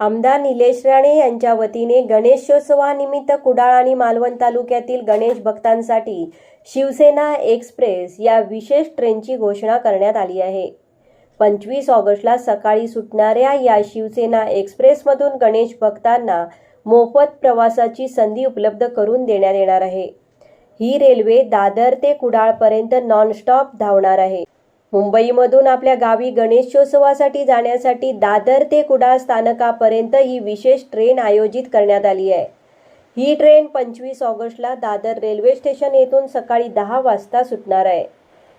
आमदार निलेश राणे यांच्या वतीने गणेशोत्सवानिमित्त कुडाळ आणि मालवण तालुक्यातील गणेश भक्तांसाठी शिवसेना एक्सप्रेस या विशेष ट्रेनची घोषणा करण्यात आली आहे. पंचवीस ऑगस्टला सकाळी सुटणाऱ्या या शिवसेना एक्सप्रेसमधून गणेश भक्तांना मोफत प्रवासाची संधी उपलब्ध करून देण्यात येणार आहे. ही रेल्वे दादर ते कुडाळपर्यंत नॉनस्टॉप धावणार आहे. मुंबईमधून आपल्या गावी गणेशोत्सवासाठी जाण्यासाठी दादर ते कुडाळ स्थानकापर्यंत ही विशेष ट्रेन आयोजित करण्यात आली आहे. ही ट्रेन पंचवीस ऑगस्टला दादर रेल्वे स्टेशन येथून सकाळी दहा वाजता सुटणार आहे.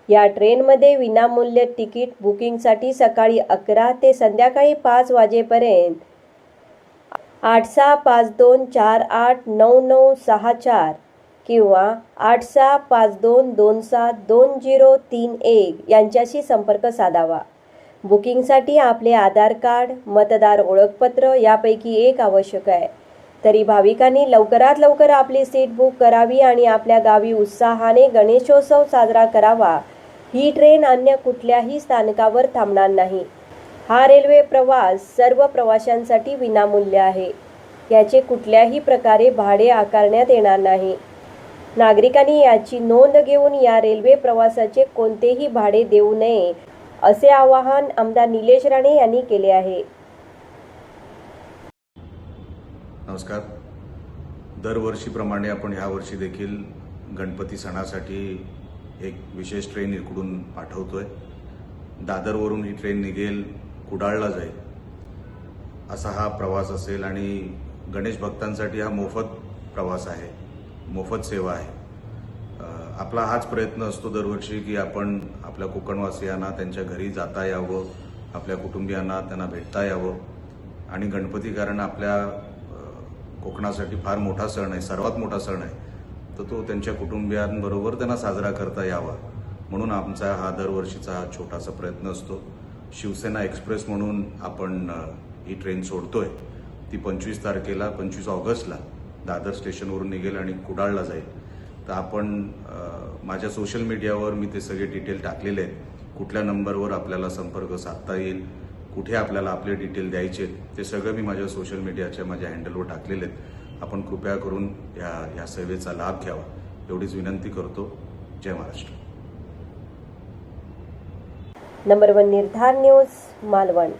या ट्रेनमध्ये विनामूल्य तिकीट बुकिंगसाठी सकाळी अकरा ते संध्याकाळी पाच वाजेपर्यंत आठ सहा पाच दोन चार आठ नऊ नऊ सहा चार किंवा आठ सहा पाच दोन दोन सात दोन झिरो तीन एक यांच्याशी संपर्क साधावा. बुकिंगसाठी आपले आधार कार्ड मतदार ओळखपत्र यापैकी एक आवश्यक आहे. तरी भाविकांनी लवकरात लवकर आपली सीट बुक करावी आणि आपल्या गावी उत्साहाने गणेशोत्सव साजरा करावा. ही ट्रेन अन्य कुठल्याही स्थानकावर थांबणार नाही. हा रेल्वे प्रवास सर्व प्रवाशांसाठी विनामूल्य आहे. याचे कुठल्याही प्रकारे भाडे आकारण्यात येणार नाही. नागरिकांनी याची नोंद घेऊन या रेल्वे प्रवासाचे कोणतेही भाडे देऊ नये असे आवाहन आमदार निलेश राणे यांनी केले आहे. नमस्कार. दरवर्षीप्रमाणे आपण ह्या वर्षी देखील गणपती सणासाठी एक विशेष ट्रेन इकडून पाठवतोय. दादरवरून ही ट्रेन निघेल कुडाळला जाईल. असा हा प्रवास असेल आणि गणेश भक्तांसाठी हा मोफत प्रवास आहे. मोफत सेवा आहे. आपला हाच प्रयत्न असतो दरवर्षी की आपण आपल्या कोकणवासियांना त्यांच्या घरी जाता यावं आपल्या कुटुंबियांना त्यांना भेटता यावं. आणि गणपती कारण आपल्या कोकणासाठी फार मोठा सण आहे सर्वात मोठा सण आहे. तर तो त्यांच्या कुटुंबियांबरोबर त्यांना साजरा करता यावा. म्हणून आमचा हा दरवर्षीचा हा छोटासा प्रयत्न असतो. शिवसेना एक्सप्रेस म्हणून आपण ही ट्रेन सोडतोय. ती पंचवीस तारखेला पंचवीस ऑगस्टला. दादर स्टेशनवरून निघेल आणि कुडाळला जाईल. तर आपण माझ्या सोशल मीडियावर मी ते सगळे डिटेल टाकलेले आहेत. कुठल्या नंबरवर आपल्याला संपर्क साधता येईल कुठे आपल्याला आपले डिटेल द्यायचे आहेत, ते सगळं मी माझ्या सोशल मीडियाच्या माझ्या हँडलवर टाकलेले आहेत. आपण कृपया करून या या सेवेचा लाभ घ्यावा. एवढीच विनंती करतो. जय महाराष्ट्र. नंबर वन निर्धार न्यूज मालवण.